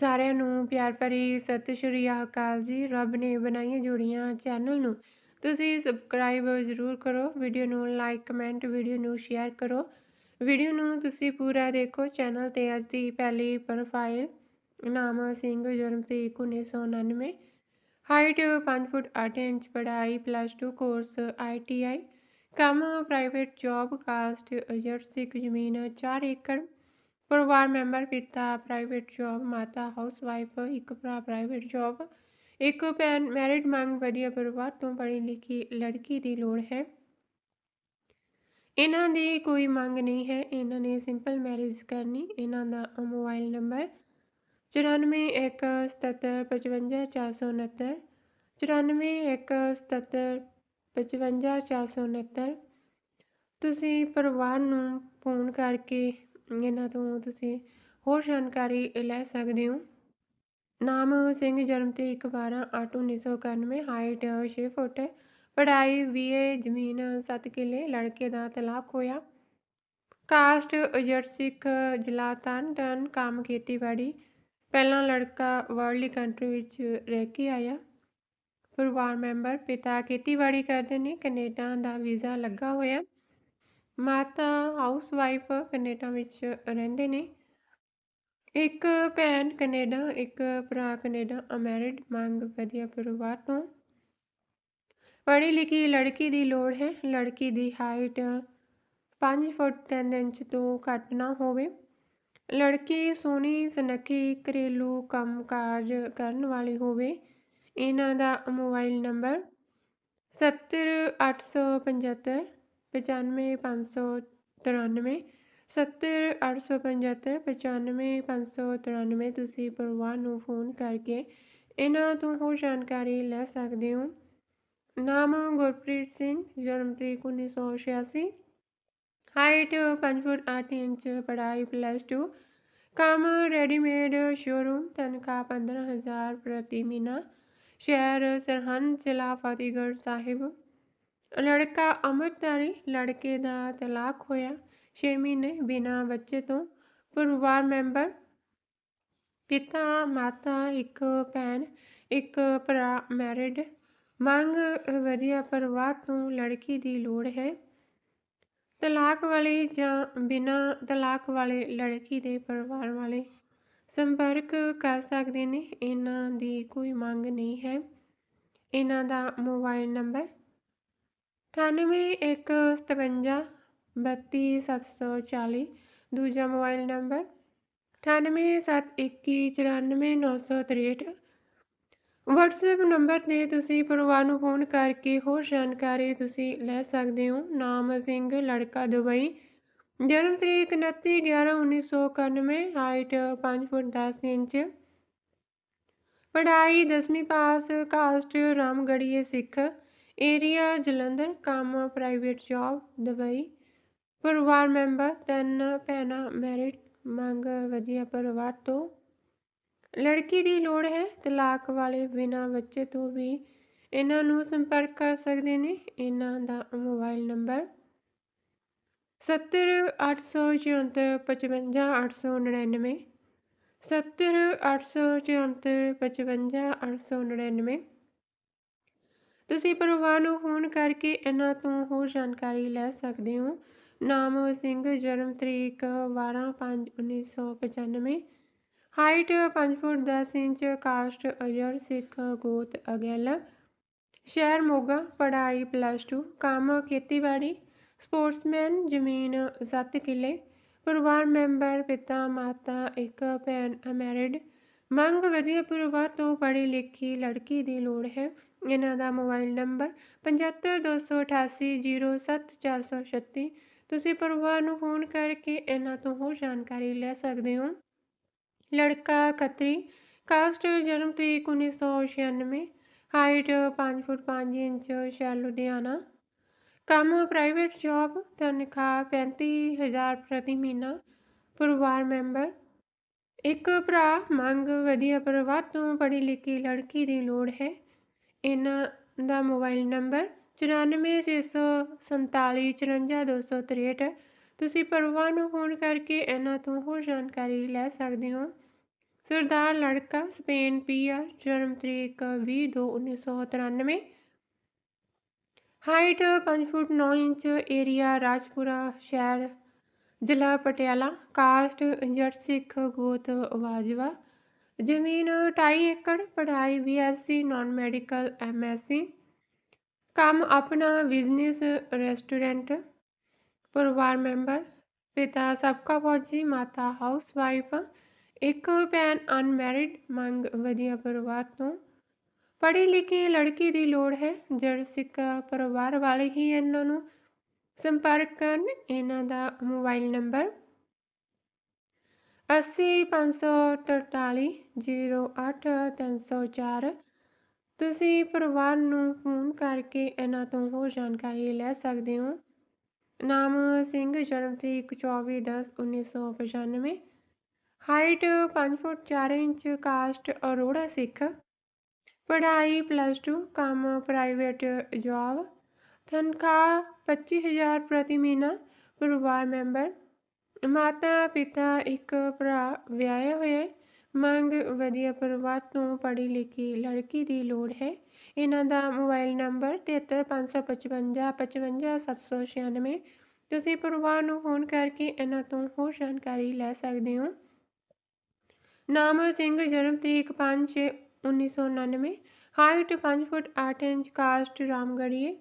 ਸਾਰਿਆਂ ਨੂੰ ਪਿਆਰ ਭਰੀ ਸਤਿ ਸ਼੍ਰੀ ਅਕਾਲ ਜੀ। ਰੱਬ ਨੇ ਬਣਾਈਆਂ ਜੋੜੀਆਂ ਚੈਨਲ ਨੂੰ। ਤੁਸੀਂ ਸਬਸਕ੍ਰਾਈਬ ਜ਼ਰੂਰ ਕਰੋ ਵੀਡੀਓ ਨੂੰ ਲਾਈਕ ਕਮੈਂਟ ਵੀਡੀਓ ਨੂੰ ਸ਼ੇਅਰ ਕਰੋ। ਵੀਡੀਓ ਨੂੰ ਤੁਸੀਂ ਪੂਰਾ ਦੇਖੋ। ਚੈਨਲ ਤੇ ਅੱਜ ਦੀ ਪਹਿਲੀ ਪ੍ਰੋਫਾਈਲ ਨਾਮ ਸਿੰਘ ਜਨਮ ਤਰੀਕ 1999 ਹਾਈਟ 5 ਫੁੱਟ 8 ਇੰਚ, ਪੜ੍ਹਾਈ ਪਲੱਸ 2 ਕੋਰਸ ਆਈਟੀਆਈ ਕੰਮ ਪ੍ਰਾਈਵੇਟ ਜੌਬ ਕਾਸਟ ਸਿੱਖ ਜ਼ਮੀਨ 4 ਏਕੜ। ਪਰਿਵਾਰ ਮੈਂਬਰ, ਪਿਤਾ ਪ੍ਰਾਈਵੇਟ ਜੌਬ ਮਾਤਾ ਹਾਊਸਵਾਈਫ ਇੱਕ ਭਰਾ ਪ੍ਰਾਈਵੇਟ ਜੌਬ ਇੱਕ ਭੈਣ ਮੈਰਿਡ ਮੰਗ, ਵਧੀਆ ਪਰਿਵਾਰ ਤੋਂ ਪੜ੍ਹੀ ਲਿਖੀ ਲੜਕੀ ਦੀ ਲੋੜ ਹੈ। ਇਹਨਾਂ ਦੀ ਕੋਈ ਮੰਗ ਨਹੀਂ ਹੈ। ਇਹਨਾਂ ਨੇ ਸਿੰਪਲ ਮੈਰਿਜ ਕਰਨੀ। ਇਹਨਾਂ ਦਾ ਮੋਬਾਈਲ ਨੰਬਰ ਚੁਰਾਨਵੇਂ ਇੱਕ ਸਤੱਤਰ ਪਚਵੰਜਾ ਚਾਰ ਸੌ ਉਣਹੱਤਰ ਚੁਰਾਨਵੇਂ ਇੱਕ ਸਤੱਤਰ ਪਚਵੰਜਾ ਚਾਰ ਸੌ ਉਣਹੱਤਰ ਤੁਸੀਂ ਪਰਿਵਾਰ ਨੂੰ ਫੋਨ ਕਰਕੇ ਇਹਨਾਂ ਤੋਂ ਤੁਸੀਂ ਹੋਰ ਜਾਣਕਾਰੀ ਲੈ ਸਕਦੇ ਹੋ। ਨਾਮ ਸਿੰਘ, ਜਨਮ ਤੇ 12 8 1991 ਹਾਈਟ 6 ਫੁੱਟ, ਪੜ੍ਹਾਈ ਬੀਏ ਜ਼ਮੀਨ 7 ਕਿੱਲੇ, ਲੜਕੇ ਦਾ ਤਲਾਕ ਹੋਇਆ। ਕਾਸਟ ਅਜਰ ਸਿੱਖ ਜ਼ਿਲ੍ਹਾ ਤਰਨਤਾਰਨ ਕੰਮ ਖੇਤੀਬਾੜੀ, ਪਹਿਲਾਂ ਲੜਕਾ ਵਰਲਡਲੀ ਕੰਟਰੀ ਵਿੱਚ ਰਹਿ ਕੇ ਆਇਆ। ਪਰਿਵਾਰ ਮੈਂਬਰ ਪਿਤਾ ਖੇਤੀਬਾੜੀ ਕਰਦੇ ਨੇ, ਕੈਨੇਡਾ ਦਾ ਵੀਜ਼ਾ ਲੱਗਾ ਹੋਇਆ। ਮਾਤਾ ਹਾਊਸ ਵਾਈਫ ਕੈਨੇਡਾ ਵਿੱਚ ਰਹਿੰਦੇ ਨੇ। ਇੱਕ ਭੈਣ ਕੈਨੇਡਾ, ਇੱਕ ਭਰਾ ਕੈਨੇਡਾ ਅਮੈਰਿਡ ਮੰਗ ਵਧੀਆ ਪਰਿਵਾਰ ਤੋਂ। ਪੜ੍ਹੀ ਲਿਖੀ ਲੜਕੀ ਦੀ ਲੋੜ ਹੈ। ਲੜਕੀ ਦੀ ਹਾਈਟ 5 ਫੁੱਟ 3 ਇੰਚ ਤੋਂ ਘੱਟ ਨਾ ਹੋਵੇ। ਲੜਕੀ ਸੋਹਣੀ, ਸੁਨੱਖੀ, ਘਰੇਲੂ ਕੰਮਕਾਜ ਕਰਨ ਵਾਲੀ ਹੋਵੇ। ਇਹਨਾਂ ਦਾ ਮੋਬਾਈਲ ਨੰਬਰ 70875 95593 70875 95593 ਤੁਸੀਂ ਪਰਿਵਾਰ ਨੂੰ ਫੋਨ ਕਰਕੇ ਇਹਨਾਂ ਤੋਂ ਹੋਰ ਜਾਣਕਾਰੀ ਲੈ ਸਕਦੇ ਹੋ। ਨਾਮ ਗੁਰਪ੍ਰੀਤ ਸਿੰਘ, ਜਨਮ ਤਰੀਕ 1986 ਹਾਈਟ 5 ਫੁੱਟ 8 ਇੰਚ, ਪੜ੍ਹਾਈ ਪਲੱਸ 2 ਕੰਮ ਰੈਡੀਮੇਡ ਸ਼ੋਰੂਮ ਤਨਖਾਹ 15000 ਪ੍ਰਤੀ ਮਹੀਨਾ। ਸ਼ਹਿਰ ਸਰਹੰਦ ਜ਼ਿਲ੍ਹਾ ਫਤਿਹਗੜ੍ਹ ਸਾਹਿਬ। ਲੜਕਾ ਅੰਮ੍ਰਿਤਧਾਰੀ ਲੜਕੇ ਦਾ ਤਲਾਕ ਹੋਇਆ। 6 ਮਹੀਨੇ ਬਿਨਾਂ ਬੱਚੇ ਤੋਂ ਪਰਿਵਾਰ ਮੈਂਬਰ ਪਿਤਾ, ਮਾਤਾ, ਇੱਕ ਭੈਣ, ਇੱਕ ਭਰਾ ਮੈਰਿਡ ਮੰਗ ਵਧੀਆ ਪਰਿਵਾਰ ਤੋਂ ਲੜਕੀ ਦੀ ਲੋੜ ਹੈ। ਤਲਾਕ ਵਾਲੇ ਜਾਂ ਬਿਨਾਂ ਤਲਾਕ ਵਾਲੇ ਲੜਕੀ ਦੇ ਪਰਿਵਾਰ ਵਾਲੇ ਸੰਪਰਕ ਕਰ ਸਕਦੇ ਨੇ। ਇਹਨਾਂ ਦੀ ਕੋਈ ਮੰਗ ਨਹੀਂ ਹੈ। ਇਹਨਾਂ ਦਾ ਮੋਬਾਈਲ ਨੰਬਰ 9817 32740 ਦੂਜਾ ਮੋਬਾਈਲ ਨੰਬਰ। 9871949963 WhatsApp ਨੰਬਰ ਤੇ ਤੁਸੀਂ ਪਰਿਵਾਰ ਨੂੰ ਫੋਨ ਕਰਕੇ ਹੋਰ ਜਾਣਕਾਰੀ ਤੁਸੀਂ ਲੈ ਸਕਦੇ ਹੋ। ਨਾਮ ਸਿੰਘ, ਲੜਕਾ ਦੁਬਈ। ਜਨਮ ਤਰੀਕ 29 11 1991 ਹਾਈਟ 5 ਫੁੱਟ 10 ਇੰਚ। ਪੜ੍ਹਾਈ 10ਵੀਂ pass, caste Ramgarhia Sikh. Area, Jalandhar, ਕੰਮ ਪ੍ਰਾਈਵੇਟ ਜੌਬ ਦੁਬਈ, ਪਰਿਵਾਰ ਮੈਂਬਰ, ਤਿੰਨ ਭੈਣਾਂ ਮੈਰਿਡ ਮੰਗ ਵਧੀਆ ਪਰਿਵਾਰ ਤੋਂ। ਲੜਕੀ ਦੀ ਲੋੜ ਹੈ, ਤਲਾਕ ਵਾਲੇ ਬਿਨਾਂ ਬੱਚੇ ਤੋਂ ਵੀ ਇਹਨਾਂ ਨੂੰ ਸੰਪਰਕ ਕਰ ਸਕਦੇ ਨੇ। ਇਹਨਾਂ ਦਾ ਮੋਬਾਈਲ ਨੰਬਰ 7084455899 7084455899 ਤੁਸੀਂ ਪਰਿਵਾਰ ਨੂੰ ਫੋਨ ਕਰਕੇ ਇਹਨਾਂ ਤੋਂ ਹੋਰ ਜਾਣਕਾਰੀ ਲੈ ਸਕਦੇ ਹੋ। ਨਾਮ ਸਿੰਘ, ਜਨਮ ਤਰੀਕ 12/5/1995 ਹਾਈਟ 5 ਫੁੱਟ 10 ਇੰਚ, ਕਾਸਟ ਅਜਰ ਸਿੱਖ ਗੋਤ ਅਗੈਲ। ਸ਼ਹਿਰ ਮੋਗਾ, ਪੜ੍ਹਾਈ ਪਲੱਸ 2 ਕੰਮ ਖੇਤੀਬਾੜੀ, ਸਪੋਰਟਸਮੈਨ, ਜ਼ਮੀਨ 7 ਕਿੱਲੇ। ਪਰਿਵਾਰ ਮੈਂਬਰ, ਪਿਤਾ, ਮਾਤਾ, ਇੱਕ ਭੈਣ ਅਮੈਰਿਡ। ਮੰਗ ਵਧੀਆ ਪਰਿਵਾਰ ਤੋਂ ਪੜ੍ਹੀ ਲਿਖੀ ਲੜਕੀ ਦੀ ਲੋੜ ਹੈ। ਇਹਨਾਂ ਦਾ ਮੋਬਾਈਲ ਨੰਬਰ 7528807436 ਤੁਸੀਂ ਪਰਿਵਾਰ ਨੂੰ ਫੋਨ ਕਰਕੇ ਇਹਨਾਂ ਤੋਂ ਹੋਰ ਜਾਣਕਾਰੀ ਲੈ ਸਕਦੇ ਹੋ। ਲੜਕਾ ਖੱਤਰੀ, ਕਾਸਟ ਜਨਮ ਤਰੀਕ 1996 ਹਾਈਟ 5 ਫੁੱਟ 5 ਇੰਚ, ਸ਼ਹਿਰ ਲੁਧਿਆਣਾ। ਕੰਮ ਪ੍ਰਾਈਵੇਟ ਜੌਬ, ਤਨਖਾਹ 35000 ਪ੍ਰਤੀ ਮਹੀਨਾ, ਪਰਿਵਾਰ ਮੈਂਬਰ। ਇੱਕ ਭਰਾ, ਮੰਗ ਵਧੀਆ ਪਰਿਵਾਰ ਤੋਂ ਪੜ੍ਹੀ ਲਿਖੀ ਲੜਕੀ ਦੀ ਲੋੜ ਹੈ। ਇਹਨਾਂ ਦਾ ਮੋਬਾਈਲ ਨੰਬਰ 9464454263 ਤੁਸੀਂ ਪਰਿਵਾਰ ਨੂੰ ਫੋਨ ਕਰਕੇ ਇਹਨਾਂ ਤੋਂ ਹੋਰ ਜਾਣਕਾਰੀ ਲੈ ਸਕਦੇ ਹੋ। ਸਰਦਾਰ ਲੜਕਾ ਸਪੇਨ ਪੀਆਰ ਜਨਮ ਤਰੀਕ 20/2/1993 height 5 foot 9 inch, area Rajpura ਸ਼ਹਿਰ ਜ਼ਿਲ੍ਹਾ ਪਟਿਆਲਾ। ਕਾਸਟ ਜੱਟ ਸਿੱਖ ਗੋਤ ਵਾਜਵਾ। ਜ਼ਮੀਨ 2.5 ਏਕੜ, ਪੜ੍ਹਾਈ ਬੀਐਸਸੀ ਨਾਨ ਮੈਡੀਕਲ ਐਮਐਸਸੀ ਕੰਮ ਆਪਣਾ ਬਿਜ਼ਨਸ ਰੈਸਟੋਰੈਂਟ ਪਰਿਵਾਰ ਮੈਂਬਰ ਪਿਤਾ ਸਬਕਾ ਫੌਜੀ, ਮਾਤਾ ਹਾਊਸਵਾਈਫ ਇੱਕ ਭੈਣ ਅਨਮੈਰਿਡ ਮੰਗ ਵਧੀਆ ਪਰਿਵਾਰ ਤੋਂ। ਪੜ੍ਹੀ ਲਿਖੀ ਲੜਕੀ ਦੀ ਲੋੜ ਹੈ, ਜੜ ਸਿੱਖ ਪਰਿਵਾਰ ਵਾਲੇ ਹੀ ਇਹਨਾਂ ਨੂੰ ਸੰਪਰਕ ਕਰਨ। ਇਹਨਾਂ ਦਾ ਮੋਬਾਈਲ ਨੰਬਰ 8053408304 ਤੁਸੀਂ ਪਰਿਵਾਰ ਨੂੰ ਫੋਨ ਕਰਕੇ ਇਹਨਾਂ ਤੋਂ ਹੋਰ ਜਾਣਕਾਰੀ ਲੈ ਸਕਦੇ ਹੋ। ਨਾਮ ਸਿੰਘ, ਜਨਮ ਤਰੀਕ 24/10/1995 height 5 foot 4 inch, caste Arora Sikh. ਪੜ੍ਹਾਈ ਪਲੱਸ 2 ਕੰਮ ਪ੍ਰਾਈਵੇਟ ਜੌਬ ਤਨਖਾਹ 25000 ਪ੍ਰਤੀ ਮਹੀਨਾ, ਪਰਿਵਾਰ ਮੈਂਬਰ ਮਾਤਾ ਪਿਤਾ ਇੱਕ ਭਰਾ ਵਿਆਹਿਆ ਹੋਇਆ ਮੰਗ ਵਧੀਆ ਪਰਿਵਾਰ ਤੋਂ ਪੜ੍ਹੀ ਲਿਖੀ ਲੜਕੀ ਦੀ ਲੋੜ ਹੈ। ਇਹਨਾਂ ਦਾ ਮੋਬਾਈਲ ਨੰਬਰ 735555 55796 ਤੁਸੀਂ ਪਰਿਵਾਰ ਨੂੰ ਫੋਨ ਕਰਕੇ ਇਹਨਾਂ ਤੋਂ ਹੋਰ ਜਾਣਕਾਰੀ ਲੈ ਸਕਦੇ ਹੋ। ਨਾਮ ਸਿੰਘ, ਜਨਮ ਤਰੀਕ 5 1999 height 5 foot 8 inch, caste Ramgarhia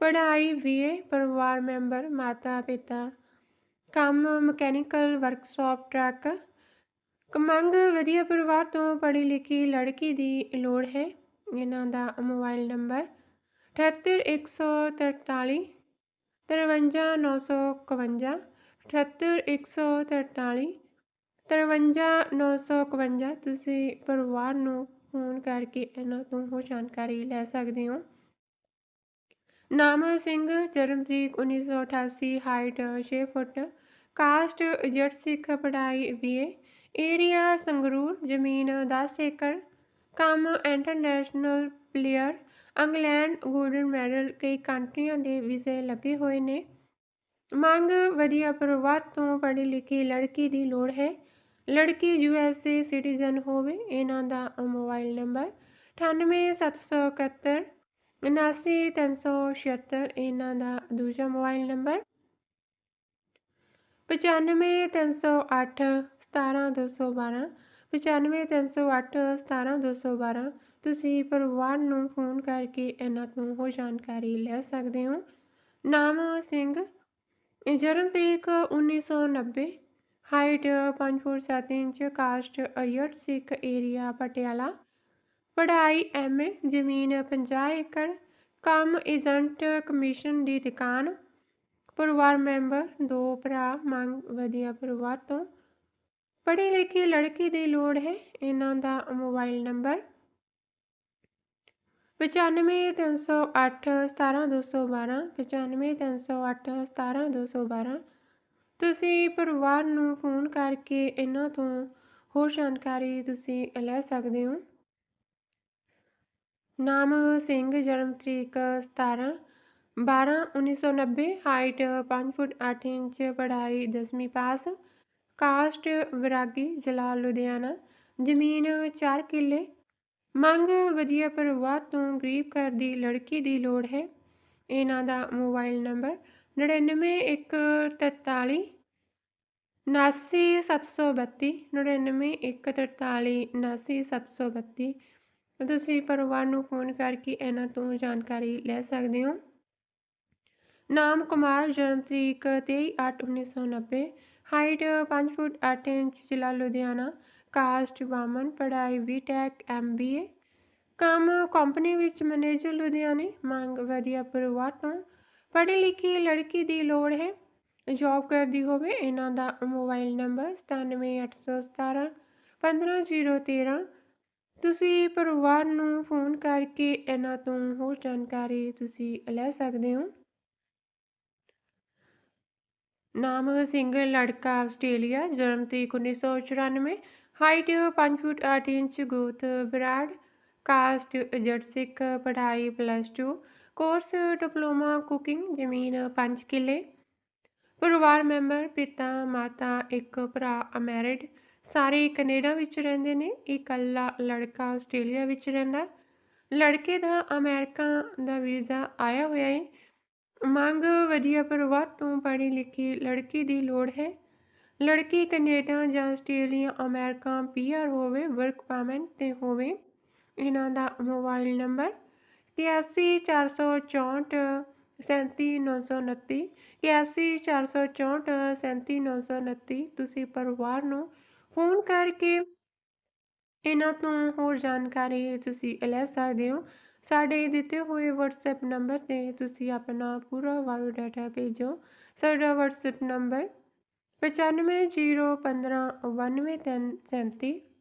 ਪੜ੍ਹਾਈ ਵੀਏ ਪਰਿਵਾਰ ਮੈਂਬਰ ਮਾਤਾ ਪਿਤਾ ਕੰਮ ਮਕੈਨੀਕਲ ਵਰਕਸ਼ਾਪ ਟਰੱਕ। ਕਮੰਗ ਵਧੀਆ ਪਰਿਵਾਰ ਤੋਂ ਪੜ੍ਹੀ ਲਿਖੀ ਲੜਕੀ ਦੀ ਲੋੜ ਹੈ। ਇਹਨਾਂ ਦਾ ਮੋਬਾਈਲ ਨੰਬਰ 78143 53951 78143 53951 ਤੁਸੀਂ ਪਰਿਵਾਰ ਨੂੰ ਫੋਨ ਕਰਕੇ ਇਹਨਾਂ ਤੋਂ ਹੋਰ ਜਾਣਕਾਰੀ ਲੈ ਸਕਦੇ ਹੋ। ਨਾਮ ਸਿੰਘ ਜਨਮ ਤਰੀਕ 1988 ਹਾਈਟ 6 ਫੁੱਟ ਕਾਸਟ ਜੱਟ ਸਿੱਖ ਪੜ੍ਹਾਈ ਬੀਏ ਏਰੀਆ ਸੰਗਰੂਰ, ਜ਼ਮੀਨ 10 ਏਕੜ। ਕੰਮ international player England golden medal ਕਈ ਕੰਟਰੀਆਂ ਦੇ ਵੀਜ਼ੇ ਲੱਗੇ ਹੋਏ ਨੇ। ਮੰਗ ਵਧੀਆ ਪਰਿਵਾਰ ਤੋਂ ਪੜ੍ਹੀ ਲਿਖੀ ਲੜਕੀ ਦੀ ਲੋੜ ਹੈ। ਲੜਕੀ ਯੂ ਐੱਸ ਏ ਸਿਟੀਜ਼ਨ ਹੋਵੇ, ਇਹਨਾਂ ਦਾ ਮੋਬਾਈਲ ਨੰਬਰ 98771 79376 ਇਹਨਾਂ ਦਾ ਦੂਜਾ ਮੋਬਾਈਲ ਨੰਬਰ 95308 17212 95308 17212 ਤੁਸੀਂ ਪਰਿਵਾਰ ਨੂੰ ਫੋਨ ਕਰਕੇ ਇਹਨਾਂ ਤੋਂ ਹੋਰ ਜਾਣਕਾਰੀ ਲੈ ਸਕਦੇ ਹੋ। ਨਾਮ ਸਿੰਘ, ਜਨਮ ਤਰੀਕ 1990 ਹਾਈਟ 5 ਫੁੱਟ 7 ਇੰਚ, ਕਾਸਟ ਅਯਟ ਸਿੱਖ ਏਰੀਆ ਪਟਿਆਲਾ, ਪੜ੍ਹਾਈ ਐਮਏ ਜ਼ਮੀਨ 50 ਏਕੜ, ਕੰਮ ਏਜੰਟ ਕਮਿਸ਼ਨ ਦੀ ਦੁਕਾਨ ਪਰਿਵਾਰ ਮੈਂਬਰ, ਦੋ ਭਰਾ, ਮੰਗ ਵਧੀਆ ਪਰਿਵਾਰ ਤੋਂ। ਪੜ੍ਹੇ ਲਿਖੀ ਲੜਕੀ ਦੀ ਲੋੜ ਹੈ, ਇਹਨਾਂ ਦਾ ਮੋਬਾਈਲ ਨੰਬਰ 9530817212 9530817212 ਤੁਸੀਂ ਪਰਿਵਾਰ ਨੂੰ ਫੋਨ ਕਰਕੇ ਇਹਨਾਂ ਤੋਂ ਹੋਰ ਜਾਣਕਾਰੀ ਤੁਸੀਂ ਲੈ ਸਕਦੇ ਹੋ। ਨਾਮ ਸਿੰਘ, ਜਨਮ ਤਰੀਕ 17 12 1990 ਹਾਈਟ 5 ਫੁੱਟ 8 ਇੰਚ ਪੜ੍ਹਾਈ 10ਵੀਂ ਪਾਸ ਕਾਸਟ ਵਿਰਾਗੀ ਜ਼ਿਲ੍ਹਾ ਲੁਧਿਆਣਾ ਜ਼ਮੀਨ 4 ਕਿੱਲੇ ਮੰਗ ਵਧੀਆ ਪਰਿਵਾਰ ਤੋਂ ਗਰੀਬ ਘਰ ਦੀ ਲੜਕੀ ਦੀ ਲੋੜ ਹੈ ਇਹਨਾਂ ਦਾ ਮੋਬਾਈਲ ਨੰਬਰ 99143 79732 99143 79732 ਤੁਸੀਂ ਪਰਿਵਾਰ ਨੂੰ ਫੋਨ ਕਰਕੇ ਇਹਨਾਂ ਤੋਂ ਜਾਣਕਾਰੀ ਲੈ ਸਕਦੇ ਹੋ ਨਾਮ ਕੁਮਾਰ, ਜਨਮ ਤਰੀਕ 23/8/1990 ਹਾਈਟ 5 ਫੁੱਟ 8 ਇੰਚ, ਜ਼ਿਲ੍ਹਾ ਲੁਧਿਆਣਾ, ਕਾਸਟ ਵਾਮਨ, ਪੜ੍ਹਾਈ ਬੀਟੈਕ ਐਮਬੀਏ ਕੰਮ ਕੰਪਨੀ ਵਿੱਚ ਮੈਨੇਜਰ ਲੁਧਿਆਣੇ, ਮੰਗ ਵਧੀਆ ਪਰਿਵਾਰ ਤੋਂ। ਪੜ੍ਹੀ ਲਿਖੀ ਲੜਕੀ ਦੀ ਲੋੜ ਹੈ। ਜੌਬ ਕਰਦੀ ਹੋਵੇ, ਇਹਨਾਂ ਦਾ ਮੋਬਾਈਲ ਨੰਬਰ 97817 15013 ਤੁਸੀਂ ਪਰਿਵਾਰ ਨੂੰ ਫੋਨ ਕਰਕੇ ਇਹਨਾਂ ਤੋਂ ਹੋਰ ਜਾਣਕਾਰੀ ਤੁਸੀਂ ਲੈ ਸਕਦੇ ਹੋ। ਨਾਮ ਸਿੰਘ ਲੜਕਾ ਆਸਟ੍ਰੇਲੀਆ, ਜਨਮ ਤਰੀਕ 1994 ਹਾਈਟ 5 ਫੁੱਟ 8 ਇੰਚ ਗੋਤ ਬਰਾਡ, ਕਾਸਟ ਜੱਟ ਸਿੱਖ, ਪੜ੍ਹਾਈ ਪਲੱਸ 2 ਕੋਰਸ ਡਿਪਲੋਮਾ ਕੁਕਿੰਗ, ਜ਼ਮੀਨ 5 ਕਿੱਲੇ। ਪਰਿਵਾਰ ਮੈਂਬਰ, ਪਿਤਾ, ਮਾਤਾ, ਇੱਕ ਭਰਾ, ਅਮੈਰਿਡ, ਸਾਰੇ ਕੈਨੇਡਾ ਵਿੱਚ ਰਹਿੰਦੇ ਨੇ ਇਕੱਲਾ ਲੜਕਾ ਆਸਟ੍ਰੇਲੀਆ ਵਿੱਚ ਰਹਿੰਦਾ। ਲੜਕੇ ਦਾ ਅਮਰੀਕਾ ਦਾ ਵੀਜ਼ਾ ਆਇਆ ਹੋਇਆ ਹੈ ਮੰਗ ਵਧੀਆ ਪਰਿਵਾਰ ਤੋਂ ਪੜ੍ਹੀ ਲਿਖੀ ਲੜਕੀ ਦੀ ਲੋੜ ਹੈ। ਲੜਕੀ ਕੈਨੇਡਾ ਜਾਂ ਆਸਟ੍ਰੇਲੀਆ, ਅਮਰੀਕਾ, ਪੀਆਰ ਹੋਵੇ, ਵਰਕ ਪਰਮਿਟ ਤੇ ਹੋਵੇ, ਇਹਨਾਂ ਦਾ ਮੋਬਾਈਲ ਨੰਬਰ 81 37929 81 37929 ਤੁਸੀਂ ਪਰਿਵਾਰ ਨੂੰ ਫੋਨ ਕਰਕੇ ਇਹਨਾਂ ਤੋਂ ਹੋਰ ਜਾਣਕਾਰੀ ਤੁਸੀਂ ਲੈ ਸਕਦੇ ਹੋ। ਸਾਡੇ ਦਿੱਤੇ ਹੋਏ WhatsApp ਨੰਬਰ ਤੇ ਤੁਸੀਂ ਆਪਣਾ ਪੂਰਾ ਬਾਇਓਡਾਟਾ ਭੇਜੋ। ਸਾਡਾ WhatsApp ਨੰਬਰ 9501591337